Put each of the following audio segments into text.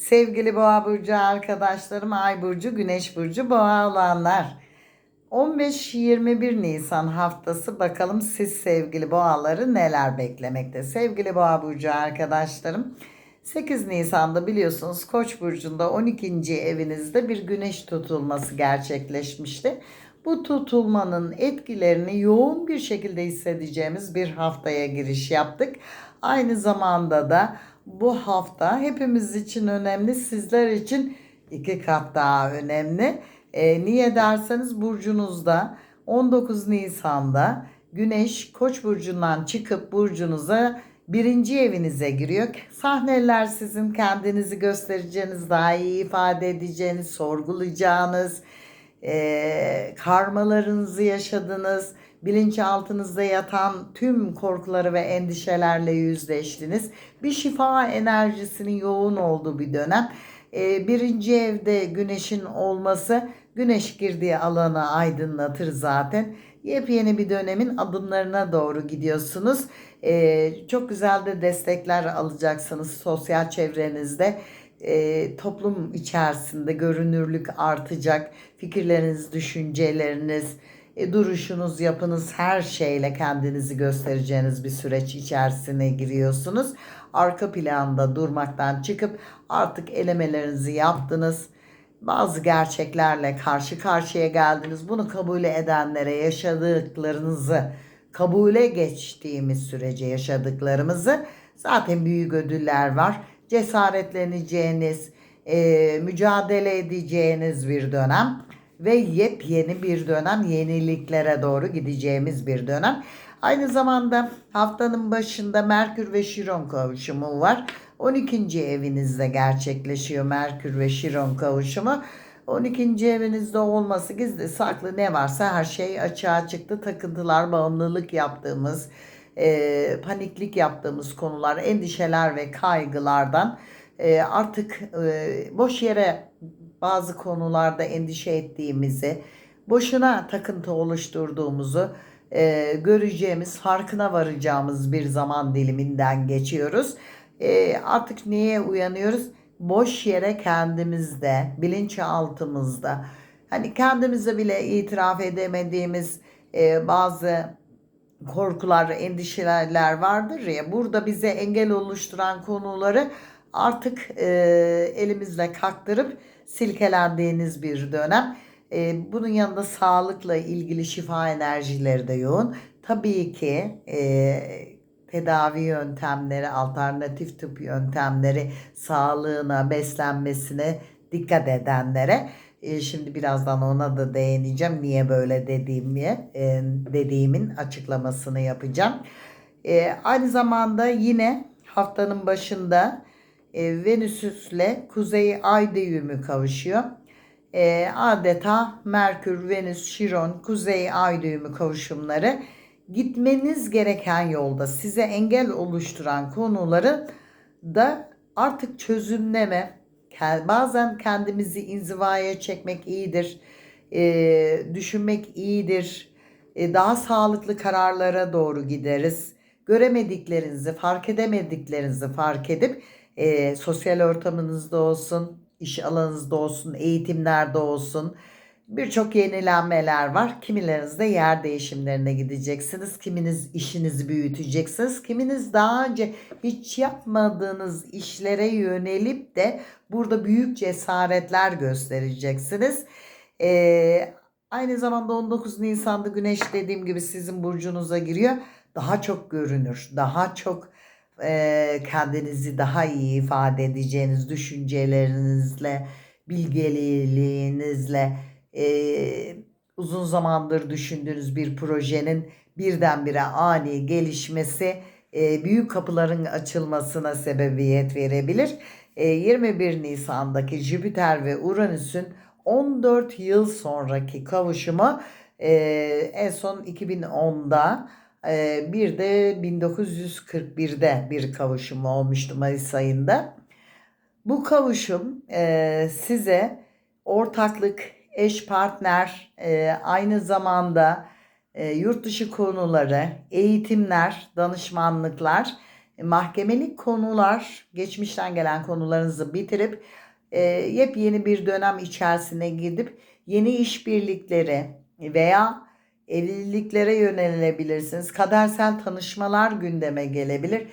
Sevgili Boğa Burcu arkadaşlarım, Ay Burcu, Güneş Burcu, Boğa olanlar. 15-21 Nisan haftası bakalım siz sevgili boğaları neler beklemekte. Sevgili Boğa Burcu arkadaşlarım, 8 Nisan'da biliyorsunuz Koç burcunda 12. evinizde bir güneş tutulması gerçekleşmişti. Bu tutulmanın etkilerini yoğun bir şekilde hissedeceğimiz bir haftaya giriş yaptık. Aynı zamanda da bu hafta hepimiz için önemli, sizler için iki kat daha önemli. E, niye derseniz burcunuzda 19 Nisan'da Güneş Koç burcundan çıkıp burcunuza birinci evinize giriyor. Sahneler sizin kendinizi göstereceğiniz, daha iyi ifade edeceğiniz, sorgulayacağınız, e, karmalarınızı yaşadınız, bilinçaltınızda yatan tüm korkuları ve endişelerle yüzleştiniz. Bir şifa enerjisinin yoğun olduğu bir dönem. E, birinci evde güneşin olması, güneş girdiği alanı aydınlatır zaten. Yepyeni bir dönemin adımlarına doğru gidiyorsunuz. E, çok güzel de destekler alacaksınız sosyal çevrenizde e, toplum içerisinde görünürlük artacak. Fikirleriniz, düşünceleriniz, e, duruşunuz, yapınız her şeyle kendinizi göstereceğiniz bir süreç içerisine giriyorsunuz. Arka planda durmaktan çıkıp artık elemelerinizi yaptınız. Bazı gerçeklerle karşı karşıya geldiniz. Bunu kabul edenlere yaşadıklarınızı kabule geçtiğimiz sürece yaşadıklarımızı zaten büyük ödüller var cesaretleneceğiniz, e, mücadele edeceğiniz bir dönem ve yepyeni bir dönem, yeniliklere doğru gideceğimiz bir dönem. Aynı zamanda haftanın başında Merkür ve Şiron kavuşumu var. 12. evinizde gerçekleşiyor Merkür ve Şiron kavuşumu. 12. evinizde olması gizli saklı ne varsa her şey açığa çıktı. Takıntılar, bağımlılık yaptığımız, e, paniklik yaptığımız konular, endişeler ve kaygılardan e, artık e, boş yere bazı konularda endişe ettiğimizi, boşuna takıntı oluşturduğumuzu e, göreceğimiz, farkına varacağımız bir zaman diliminden geçiyoruz. E, artık neye uyanıyoruz? Boş yere kendimizde, bilinçaltımızda, hani kendimize bile itiraf edemediğimiz e, bazı korkular, endişeler vardır ya. Burada bize engel oluşturan konuları artık e, elimizle kaktırıp silkelendiğiniz bir dönem. E, bunun yanında sağlıkla ilgili şifa enerjileri de yoğun. Tabii ki e, tedavi yöntemleri, alternatif tıp yöntemleri sağlığına, beslenmesine dikkat edenlere e, şimdi birazdan ona da değineceğim. Niye böyle dediğimi, e, dediğimin açıklamasını yapacağım. E, aynı zamanda yine haftanın başında e, Venüs'le Kuzey Ay düğümü kavuşuyor. E, adeta Merkür, Venüs, Şiron, Kuzey Ay düğümü kavuşumları gitmeniz gereken yolda size engel oluşturan konuları da artık çözümleme, bazen kendimizi inzivaya çekmek iyidir, e, düşünmek iyidir, e, daha sağlıklı kararlara doğru gideriz. Göremediklerinizi, fark edemediklerinizi fark edip e, sosyal ortamınızda olsun, iş alanınızda olsun, eğitimlerde olsun birçok yenilenmeler var. Kimilerinizde yer değişimlerine gideceksiniz. Kiminiz işinizi büyüteceksiniz. Kiminiz daha önce hiç yapmadığınız işlere yönelip de burada büyük cesaretler göstereceksiniz. Ee, aynı zamanda 19 Nisan'da güneş dediğim gibi sizin burcunuza giriyor. Daha çok görünür, daha çok e, kendinizi daha iyi ifade edeceğiniz düşüncelerinizle, bilgeliğinizle, e, uzun zamandır düşündüğünüz bir projenin birdenbire ani gelişmesi e, büyük kapıların açılmasına sebebiyet verebilir. E, 21 Nisan'daki Jüpiter ve Uranüs'ün 14 yıl sonraki kavuşumu e, en son 2010'da e, bir de 1941'de bir kavuşum olmuştu Mayıs ayında. Bu kavuşum size ortaklık, eş partner, aynı zamanda yurt dışı konuları, eğitimler, danışmanlıklar mahkemelik konular, geçmişten gelen konularınızı bitirip yepyeni bir dönem içerisine gidip yeni işbirlikleri veya evliliklere yönelebilirsiniz. Kadersel tanışmalar gündeme gelebilir.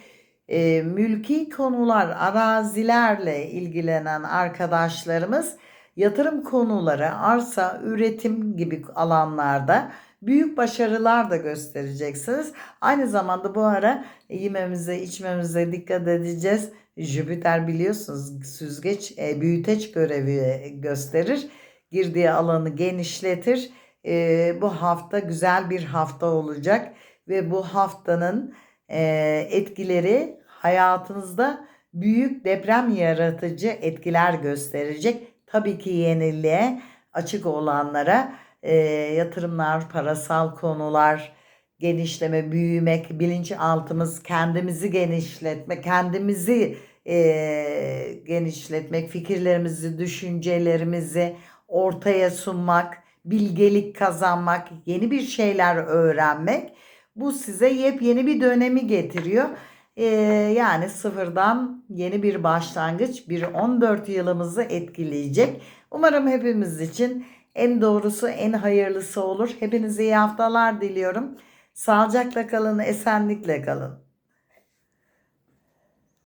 E, mülki konular, arazilerle ilgilenen arkadaşlarımız yatırım konuları, arsa, üretim gibi alanlarda büyük başarılar da göstereceksiniz. Aynı zamanda bu ara yememize, içmemize dikkat edeceğiz. Jüpiter biliyorsunuz süzgeç, e, büyüteç görevi gösterir. Girdiği alanı genişletir. E, bu hafta güzel bir hafta olacak ve bu haftanın e, etkileri hayatınızda büyük deprem yaratıcı etkiler gösterecek. Tabii ki yeniliğe açık olanlara e, yatırımlar, parasal konular, genişleme, büyümek, bilinçaltımız, kendimizi genişletmek, kendimizi e, genişletmek, fikirlerimizi, düşüncelerimizi ortaya sunmak, bilgelik kazanmak, yeni bir şeyler öğrenmek bu size yepyeni bir dönemi getiriyor. Ee, yani sıfırdan yeni bir başlangıç bir 14 yılımızı etkileyecek. Umarım hepimiz için en doğrusu en hayırlısı olur. Hepinize iyi haftalar diliyorum. Sağlıcakla kalın, esenlikle kalın.